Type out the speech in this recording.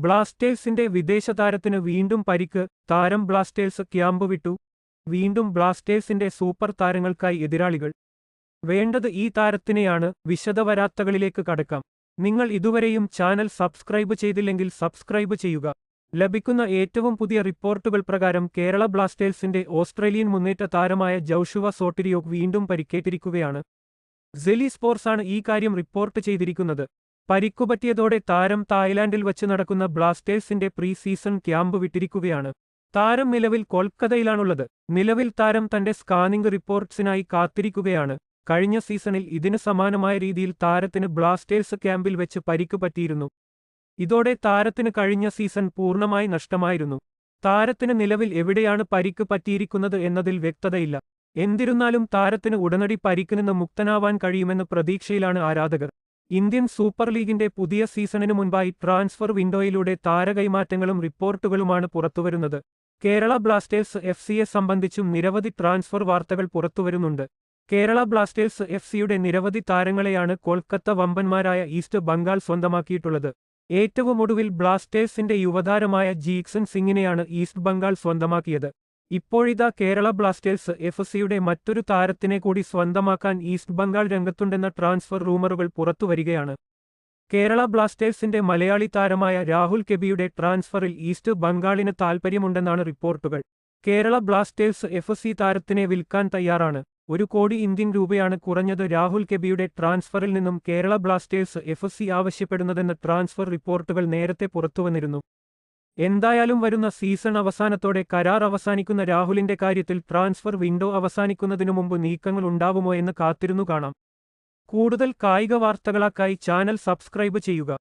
ബ്ലാസ്റ്റേഴ്സിന്റെ വിദേശ താരത്തിന് വീണ്ടും പരിക്ക് താരം ബ്ലാസ്റ്റേഴ്സ് ക്യാമ്പ് വിട്ടു. വീണ്ടും ബ്ലാസ്റ്റേഴ്സിന്റെ സൂപ്പർ താരങ്ങൾക്കായി എതിരാളികൾ. വേണ്ടത് ഈ താരത്തിനെയാണ് വിശദവരാത്തകളിലേക്ക് കടക്കാം. നിങ്ങൾ ഇതുവരെയും ചാനൽ സബ്സ്ക്രൈബ് ചെയ്തില്ലെങ്കിൽ സബ്സ്ക്രൈബ് ചെയ്യുക. ലഭിക്കുന്ന ഏറ്റവും പുതിയ റിപ്പോർട്ടുകൾ പ്രകാരം കേരള ബ്ലാസ്റ്റേഴ്സിന്റെ ഓസ്ട്രേലിയൻ മുന്നേറ്റ താരമായ ജൌഷുവ സോട്ടിരിയോ വീണ്ടും പരിക്കേറ്റിരിക്കുകയാണ്. സെലി സ്പോർട്സാണ് ഈ കാര്യം റിപ്പോർട്ട് ചെയ്തിരിക്കുന്നത്. പരിക്കുപറ്റിയതോടെ താരം തായ്ലാന്റിൽ വച്ച് നടക്കുന്ന ബ്ലാസ്റ്റേഴ്സിന്റെ പ്രീ സീസൺ ക്യാമ്പ് വിട്ടിരിക്കുകയാണ്. താരം നിലവിൽ കൊൽക്കത്തയിലാണുള്ളത്. നിലവിൽ താരം തന്റെ സ്കാനിംഗ് റിപ്പോർട്ട്സിനായി കാത്തിരിക്കുകയാണ്. കഴിഞ്ഞ സീസണിൽ ഇതിന് സമാനമായ രീതിയിൽ താരത്തിന് ബ്ലാസ്റ്റേഴ്സ് ക്യാമ്പിൽ വെച്ച് പരിക്ക് പറ്റിയിരുന്നു. ഇതോടെ താരത്തിന് കഴിഞ്ഞ സീസൺ പൂർണമായി നഷ്ടമായിരുന്നു. താരത്തിന് നിലവിൽ എവിടെയാണ് പരിക്ക് പറ്റിയിരിക്കുന്നത് എന്നതിൽ വ്യക്തതയില്ല. എന്തിരുന്നാലും താരത്തിന് ഉടനടി പരിക്കു നിന്ന് മുക്തനാവാൻ കഴിയുമെന്ന് പ്രതീക്ഷയിലാണ് ആരാധകർ. ഇന്ത്യൻ സൂപ്പർ ലീഗിന്റെ പുതിയ സീസണിനു മുൻപായി ട്രാൻസ്ഫർ വിൻഡോയിലൂടെ താരകൈമാറ്റങ്ങളും റിപ്പോർട്ടുകളുമാണ് പുറത്തുവരുന്നത്. കേരള ബ്ലാസ്റ്റേഴ്സ് എഫ് സിയെ സംബന്ധിച്ചും നിരവധി ട്രാൻസ്ഫർ വാർത്തകൾ പുറത്തുവരുന്നുണ്ട്. കേരള ബ്ലാസ്റ്റേഴ്സ് എഫ് സിയുടെ നിരവധി താരങ്ങളെയാണ് കൊൽക്കത്ത വമ്പന്മാരായ ഈസ്റ്റ് ബംഗാൾ സ്വന്തമാക്കിയിട്ടുള്ളത്. ഏറ്റവും ഒടുവിൽ ബ്ലാസ്റ്റേഴ്സിന്റെ യുവതാരമായ ജീക്സൺ സിംഗിനെയാണ് ഈസ്റ്റ് ബംഗാൾ സ്വന്തമാക്കിയത്. ഇപ്പോഴിതാ കേരള ബ്ലാസ്റ്റേഴ്സ് എഫ് സിയുടെ മറ്റൊരു താരത്തിനെ കൂടി സ്വന്തമാക്കാൻ ഈസ്റ്റ് ബംഗാൾ രംഗത്തുണ്ടെന്ന ട്രാൻസ്ഫർ റൂമറുകൾ പുറത്തുവരികയാണ് കേരള ബ്ലാസ്റ്റേഴ്സിന്റെ മലയാളി താരമായ രാഹുൽ കെബിയുടെ ട്രാൻസ്ഫറിൽ ഈസ്റ്റ് ബംഗാളിന് താൽപ്പര്യമുണ്ടെന്നാണ് റിപ്പോർട്ടുകൾ. കേരള ബ്ലാസ്റ്റേഴ്സ് എഫ് സി താരത്തിനെ വിൽക്കാൻ തയ്യാറാണ്. ഒരു കോടി ഇന്ത്യൻ രൂപയാണ് കുറഞ്ഞത് രാഹുൽ കെബിയുടെ ട്രാൻസ്ഫറിൽ നിന്നും കേരള ബ്ലാസ്റ്റേഴ്സ് എഫ് സി ആവശ്യപ്പെടുന്നതെന്ന് ട്രാൻസ്ഫർ റിപ്പോർട്ടുകൾ നേരത്തെ പുറത്തുവന്നിരുന്നു. എന്തായാലും വരുന്ന സീസൺ അവസാനത്തോടെ കരാർ അവസാനിക്കുന്ന രാഹുലിന്റെ കാര്യത്തിൽ ട്രാൻസ്ഫർ വിൻഡോ അവസാനിക്കുന്നതിനു മുമ്പ് നീക്കങ്ങൾ ഉണ്ടാവുമോ എന്ന് കാത്തിരുന്നു കാണാം. കൂടുതൽ കായിക വാർത്തകളാക്കായി ചാനൽ സബ്സ്ക്രൈബ് ചെയ്യുക.